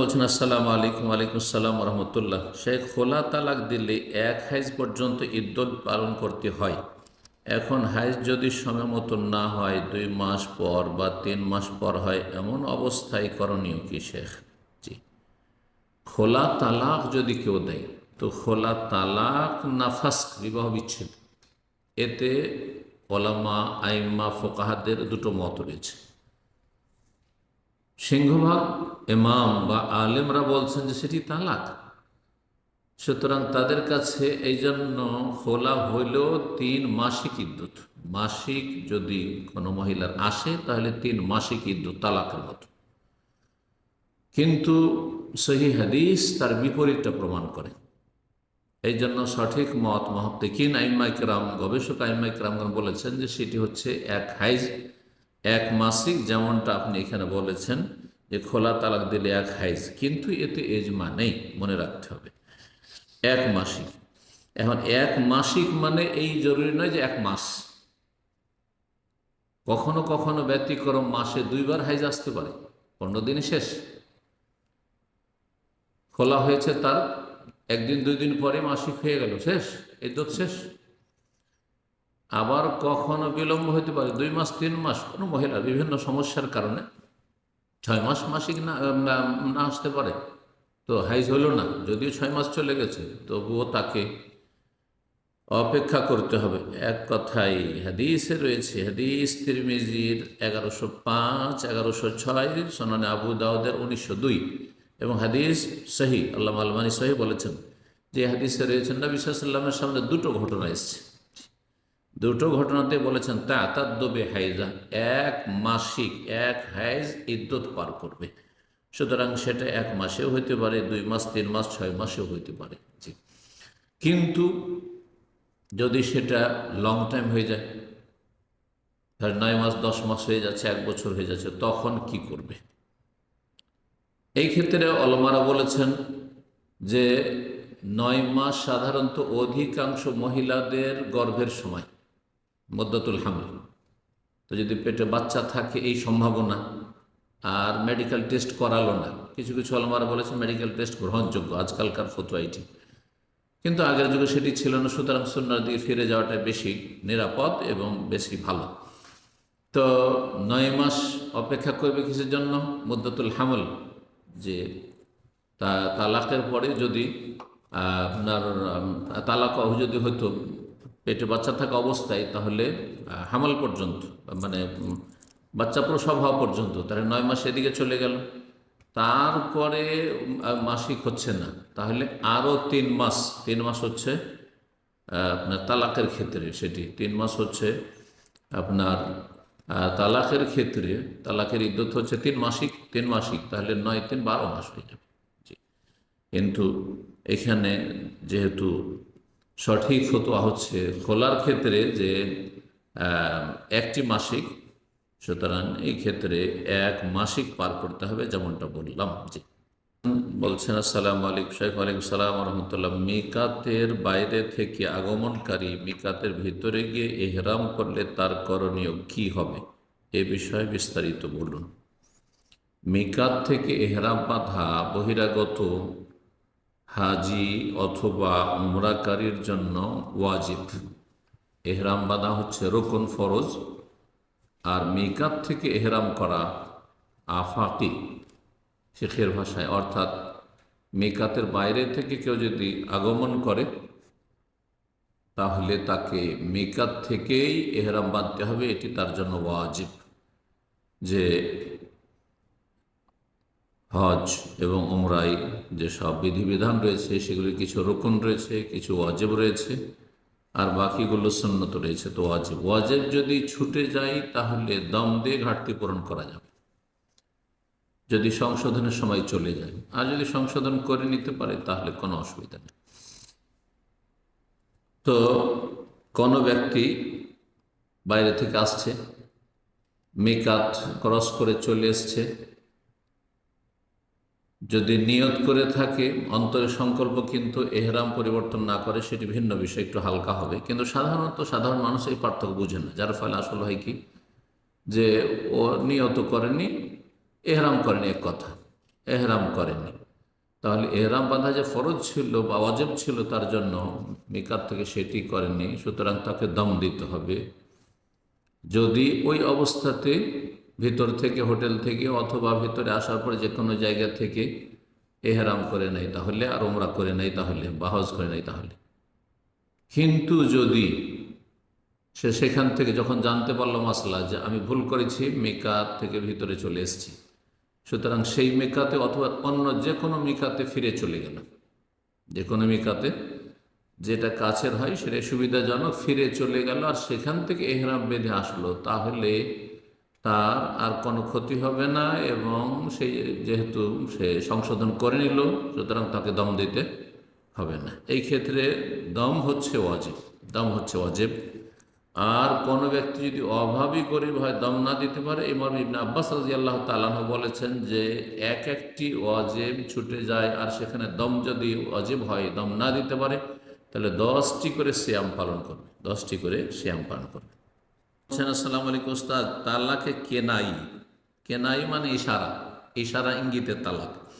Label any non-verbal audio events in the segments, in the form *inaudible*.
বলছেন, আসসালামু আলাইকুম আলাইকুম আসসালাম রহমতুল্লাহ শেখ খোলা তালাক দিলে এক হাইজ পর্যন্ত ইদ্যত পালন করতে হয়। এখন হাইজ যদি সময় মতো না হয়, দুই মাস পর বা তিন মাস পর হয়, এমন অবস্থায় করণীয় কি শেখ? জি। খোলা তালাক যদি কেউ দেয়, তো খোলা তালাক নাফাস, বিবাহ বিচ্ছেদ। এতে ওলামা, আইম্মা, ফোকাহাদের দুটো মত রয়েছে। সিংহভাগ এমাম বা আলেমরা বলছেন যে সেটি তালাক। সুতরাং তাদের কাছে এই জন্য খোলা হইলেও তিন মাসিক ইদ্যুৎ মাসিক যদি কোনো মহিলার আসে, তাহলে তিন মাসিক ইদ্যুৎ তালাকের মতো। কিন্তু সহি হাদিস তার বিপরীতটা প্রমাণ করে। এই জন্য সঠিক মত মহত্তিকিন আইমাইকরাম, গবেষক আইমাইকরামগণ বলেছেন যে সেটি হচ্ছে এক হাইজ এক মাসিক যেমনটা আপনি এখানে বলেছেন যে খোলা তালাক দিলে এক হাইজ, কিন্তু এতে এজমা নেই, মনে রাখতে হবে। এক মাসিক। এখন এক মাসিক মানে এই জরুরি নয় যে এক মাস। কখনো কখনো ব্যতিক্রম মাসে দুইবার হাইজ আসতে পারে, পনেরো দিনই শেষ। খোলা হয়েছে তার, একদিন দুই দিন পরে মাসিক হয়ে গেল, শেষ এই শেষ। আবার কখনো বিলম্ব হতে পারে, দুই মাস, তিন মাস, কোনো মহিলা বিভিন্ন সমস্যার কারণে ছয় মাস মাসিক না না আসতে পারে। তো হাইজ হলো না, যদিও ছয় মাস চলে গেছে, তবুও তাকে অপেক্ষা করতে হবে। এক কথাই হাদিসে রয়েছে, হাদিস তিরমিজির এগারোশো পাঁচ, এগারোশো ছয়, সোনানে আবু দাউদের উনিশশো দুই এবং হাদিস সহি আল্লাহ আলমানি সহি বলেছেন। যে হাদিসে রয়েছেন নবী সাল্লামের সামনে দুটো ঘটনা এসছে। দুটো ঘটনাতে বলেছেন তা তাদ্দবে হাইজা, এক মাসিক, এক হাইজ ইদ্যত পার করবে। সুতরাং সেটা এক মাসেও হইতে পারে, দুই মাস, তিন মাস, ছয় মাসেও হইতে পারে। জি। কিন্তু যদি সেটা লং টাইম হয়ে যায়, ধর নয় মাস, দশ মাস হয়ে যাচ্ছে, এক বছর হয়ে যাচ্ছে, তখন কি করবে? এই ক্ষেত্রে অলমারা বলেছেন যে, নয় মাস সাধারণত অধিকাংশ মহিলাদের গর্ভের সময়। মদ্দতুল হামল। তো যদি পেটে বাচ্চা থাকে এই সম্ভাবনা, আর মেডিকেল টেস্ট করালো না, কিছু কিছু আলমারা বলেছেন মেডিকেল টেস্ট গ্রহণযোগ্য, আজকালকার ফতুয়া কিন্তু আগের যুগে সেটি ছিল না, সুতরাং সুন্নার দিকে ফিরে যাওয়াটা বেশি নিরাপদ এবং বেশি ভালো। তো নয় মাস অপেক্ষা করবে কিসের জন্য? মুদ্দাতুল হামল, যে তা, তালাকের পরে যদি আপনার তালাক যদি হয়তো পেটে বাচ্চা থাকা অবস্থায় তাহলে হামাল পর্যন্ত মানে বাচ্চা প্রসব হওয়া পর্যন্ত, তাহলে নয় মাস এদিকে চলে গেল। তারপরে মাসিক হচ্ছে না। তাহলে আরও তিন মাস তিন মাস হচ্ছে আপনার তালাকের ক্ষেত্রে সেটি। তিন মাস হচ্ছে আপনার তালাকের ক্ষেত্রে, তালাকের ইদ্যত হচ্ছে তিন মাসিক তিন মাসিক, তাহলে নয়, তিন, বারো মাস হয়ে যাবে। কিন্তু এখানে যেহেতু সঠিক ফতোয়া হচ্ছে খোলার ক্ষেত্রে যে একটি মাসিক, সুতরাং এই ক্ষেত্রে এক মাসিক পার করতে হবে যেমনটা বললাম যে। বলছেন, আসসালাম আলাইকুম শেখ ওয়ালাইকুম সালাম রহমতুল্লাহ মিকাতের বাইরে থেকে আগমনকারী মিকাতের ভিতরে গিয়ে এহরাম করলে তার করণীয় কি হবে? এ বিষয়ে বিস্তারিত বলুন। মিকাত থেকে এহরাম বাঁধা বহিরাগত হাজি অথবা উমরাকারীর জন্য ওয়াজিব। এহরাম বাঁধা হচ্ছে রোকন ফরজ আর মিকাত থেকে এহরাম করা আফাকি শেখের ভাষায়। অর্থাৎ মেকাতের বাইরে থেকে কেউ যদি আগমন করে, তাহলে তাকে মিকাত থেকেই এহরাম বাঁধতে হবে। এটি তার জন্য ওয়াজিব যে হজ এবং উমরাই যে সব বিধিবিধান রয়েছে, সেগুলির কিছু রোকন রয়েছে, কিছু ওয়াজেব রয়েছে, আর বাকিগুলো সন্ন্যত রয়েছে। তো ওয়াজেব ওয়াজেব যদি ছুটে যায়, তাহলে দম দিয়ে ঘাটতি পূরণ করা যাবে। যদি সংশোধনের সময় চলে যায়, আর যদি সংশোধন করে নিতে পারে, তাহলে কোনো অসুবিধা নেই। তো কোনো ব্যক্তি বাইরে থেকে আসছে, মেকাত ক্রস করে চলে এসছে যদি নিয়ত করে থাকে অন্তরের সংকল্প কিন্তু এহরাম পরিবর্তন না করে, সেটি ভিন্ন বিষয়, একটু হালকা হবে। কিন্তু সাধারণত সাধারণ মানুষ এই পার্থক্য বুঝে না। যার ফলে আসলে হয় কি? যে ও নিয়ত করেনি, এহরাম করেনি এক কথা। এহরাম করেনি। তাহলে এহরাম বাঁধা যে ফরজ ছিল বা অজেব ছিল, তার জন্য মিকাত থেকে সেটি করেনি, সুতরাং তাকে দম দিতে হবে। যদি ওই অবস্থাতে ভিতর থেকে, হোটেল থেকে অথবা ভিতরে আসার পর যে কোনো জায়গা থেকে এহরাম করে নেয় তাহলে আর ওমরা করে নেয় তাহলে বা হজ করে নেয় তাহলে। কিন্তু যদি সে সেখান থেকে যখন জানতে পারল মাসলা যে আমি ভুল করেছি মেকাত থেকে ভিতরে চলে এসেছি, সুতরাং সেই মেকাতে অথবা অন্য যে কোনো মিকাতে ফিরে চলে গেল। যে কোনো মিকাতে যেটা কাছের হয় সেটা সুবিধাজনক, ফিরে চলে গেল আর সেখান থেকে এহরাম বেঁধে আসলো, তাহলে তার আর কোনো ক্ষতি হবে না এবং সেই যেহেতু সে সংশোধন করে নিল, সুতরাং তাকে দম দিতে হবে না। এই ক্ষেত্রে দম হচ্ছে অজেব দম হচ্ছে অজেব আর কোনো ব্যক্তি যদি অভাবী গরিব হয়, দম না দিতে পারে। ইমাম ইবনে আব্বাস রাজি আল্লাহ তালাহ বলেছেন যে, এক একটি অজেব ছুটে যায় আর সেখানে দম যদি অজেব হয়, দম না দিতে পারে, তাহলে দশটি করে শ্যাম পালন করবে, দশটি করে শ্যাম পালন করবে। বলছেন, আসসালামু আলাইকুম ওস্তাদ তালাকে কেনাই। কেনাই মানে ইশারা ইশারা ইঙ্গিতের তালাক।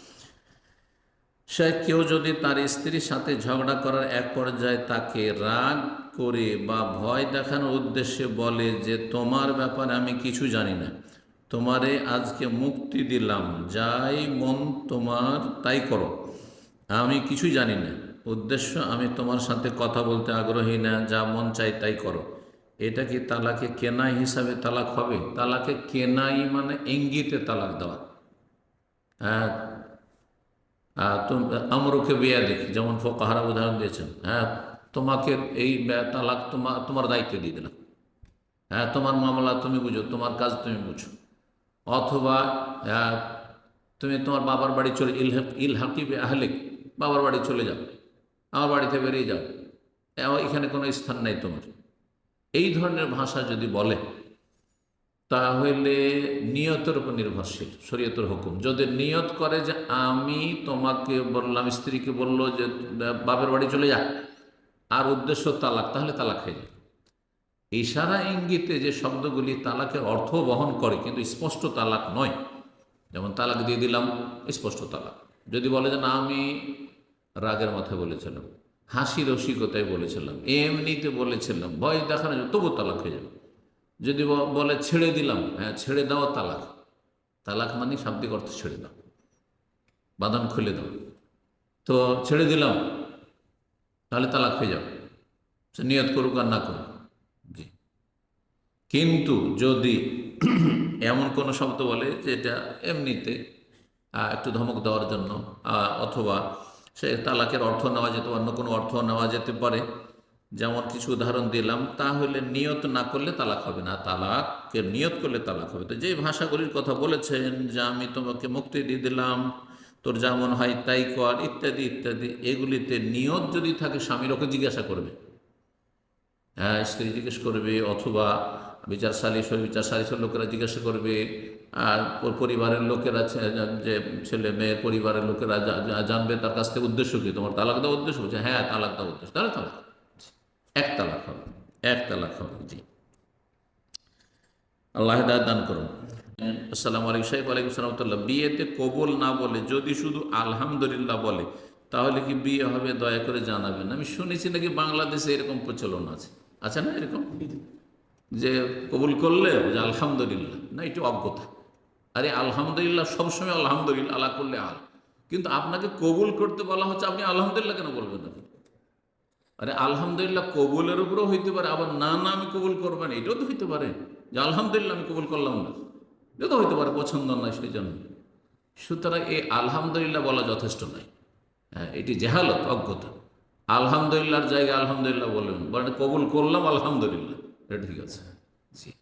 সে কেউ যদি তার স্ত্রীর সাথে ঝগড়া করার এক পর্যায়ে তাকে রাগ করে বা ভয় দেখানোর উদ্দেশ্যে বলে যে, তোমার ব্যাপারে আমি কিছু জানি না। তোমারে আজকে মুক্তি দিলাম। যাই মন তোমার, তাই করো। আমি কিছু জানি না। উদ্দেশ্য, আমি তোমার সাথে কথা বলতে আগ্রহী না। যা মন চাই তাই করো। এটা কি তালাকে কেনাই হিসাবে তালাক হবে? তালাকে কেনাই মানে ইঙ্গিতে তালাক দেওয়া। হ্যাঁ আমরুকে বিয়া দেখি যেমন ফোকাহারা উদাহরণ দিয়েছেন। হ্যাঁ তোমাকে এই তালাক তোমার তোমার দায়িত্ব দিয়ে দিলাম। হ্যাঁ তোমার মামলা তুমি বুঝো তোমার কাজ তুমি বুঝো। অথবা আহ, তুমি তোমার বাবার বাড়ি চলে ইল ইল হাকিব আহলিক বাবার বাড়ি চলে যাও আমার বাড়িতে বেরিয়ে যাও। এখানে কোনো স্থান নেই তোমার। এই ধরনের ভাষা যদি বলে, তাহলে নিয়তের উপর নির্ভরশীল, শরীয়তের হুকুম। যদি নিয়ত করে যে আমি তোমাকে বললাম, স্ত্রীকে বলল যে, বাপের বাড়ি চলে যা, আর উদ্দেশ্য তালাক, তাহলে তালাক হয়ে যায়। ইশারা ইঙ্গিতে যে শব্দগুলি তালাকের অর্থ বহন করে, কিন্তু স্পষ্ট তালাক নয়। যেমন তালাক দিয়ে দিলাম, স্পষ্ট তালাক। যদি বলে যে, না, আমি রাগের মাথায় বলেছিলাম। হাসি রসিকতায় বলেছিলাম। এমনিতে বলেছিলাম, ভয় দেখানো তবু তালাক হয়ে যাবে। যদি বলে ছেড়ে দিলাম হ্যাঁ ছেড়ে দেওয়া তালাক। তালাক মানে শাব্দিক অর্থ ছেড়ে দাও। বাদাম খুলে দাও। তো ছেড়ে দিলাম, তাহলে তালাক হয়ে যাবে। সে নিয়ত করুক আর না করুক। জি। কিন্তু যদি *clears throat* এমন কোনো শব্দ বলে যেটা এমনিতে একটু ধমক দেওয়ার জন্য অথবা সে তালাকের অর্থ নেওয়া যেতে অন্য কোনো অর্থ নেওয়া যেতে পারে। যেমন কিছু উদাহরণ দিলাম, তাহলে নিয়ত না করলে তালাক হবে না। তালাককে নিয়ত করলে তালাক হবে। তো যে ভাষাগুলির কথা বলেছেন, যে আমি তোমাকে মুক্তি দিয়ে দিলাম, তোর যেমন হয় তাই কর, ইত্যাদি ইত্যাদি, এগুলিতে নিয়ত যদি থাকে স্বামীর ওকে জিজ্ঞাসা করবে। হ্যাঁ স্ত্রী জিজ্ঞেস করবে, অথবা বিচার সালিশ বিচার সালিশের লোকেরা জিজ্ঞাসা করবে, আর পরিবারের লোকেরা যে ছেলে মেয়ের পরিবারের লোকেরা জানবে তার কাছ থেকে উদ্দেশ্য কি? তোমার তালাক দেওয়া উদ্দেশ্য? বলছে হ্যাঁ তালাক দেওয়া উদ্দেশ্য। তাহলে তালাক এক তালাক হবে। এক তালাক হবে, জি। আল্লাহ দান করুন। আসসালামু আলাইকুম সাহেব আলাইকুম সালামতুল্লাহ বিয়েতে কবুল না বলে, যদি শুধু আলহামদুলিল্লাহ বলে, তাহলে কি বিয়ে হবে? দয়া করে জানাবেন। আমি শুনেছি নাকি বাংলাদেশে এরকম প্রচলন আছে। আছে না এরকম? যে কবুল করলে যে আলহামদুলিল্লাহ। না, এটি অজ্ঞতা। আরে আলহামদুলিল্লাহ, সবসময় আলহামদুলিল্লাহ, আল্লাহ করলে আল কিন্তু আপনাকে কবুল করতে বলা হচ্ছে, আপনি আলহামদুলিল্লাহ কেন বলবেন না? আরে আলহামদুলিল্লাহ কবুলের উপরেও হইতে পারে, আবার না না, আমি কবুল করব না, এটাও তো হইতে পারে। যে আলহামদুলিল্লাহ আমি কবুল করলাম না এটা তো হইতে পারে, পছন্দ নয় সেই জন্য সুতরাং এই আলহামদুলিল্লাহ বলা যথেষ্ট নয়। হ্যাঁ এটি জেহালত, অজ্ঞতা। আলহামদুলিল্লাহর জায়গায় আলহামদুলিল্লাহ বলবেন, বলেন কবুল করলাম, আলহামদুলিল্লাহ। ঠিক আছে? জি।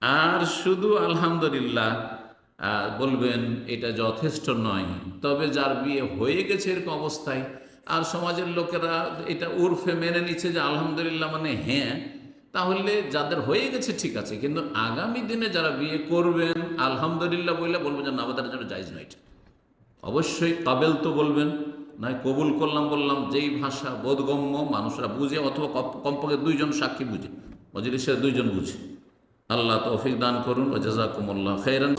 আর শুধু আলহামদুলিল্লাহ বলবেন এটা যথেষ্ট নয়। তবে যার বিয়ে হয়ে গেছে এরকম অবস্থায়, আর সমাজের লোকেরা এটা উর্ফে মেনে নিচ্ছে যে আলহামদুলিল্লাহ মানে হ্যাঁ তাহলে যাদের হয়ে গেছে ঠিক আছে, কিন্তু আগামী দিনে যারা বিয়ে করবেন, আলহামদুলিল্লাহ বললে বলবেন যে না, আমাদের জন্য জায়জ নয়। অবশ্যই কাবেল তো বলবেন, নয় কবুল করলাম বললাম, যেই ভাষা, বোধগম্য মানুষরা বুঝে অথবা কম- কমপক্ষে দুইজন সাক্ষী বুঝে। মজলিসের দুইজন বুঝে। আল্লাহ তৌফিক দান করুন ও জাজাকুমুল্লাহ খেরান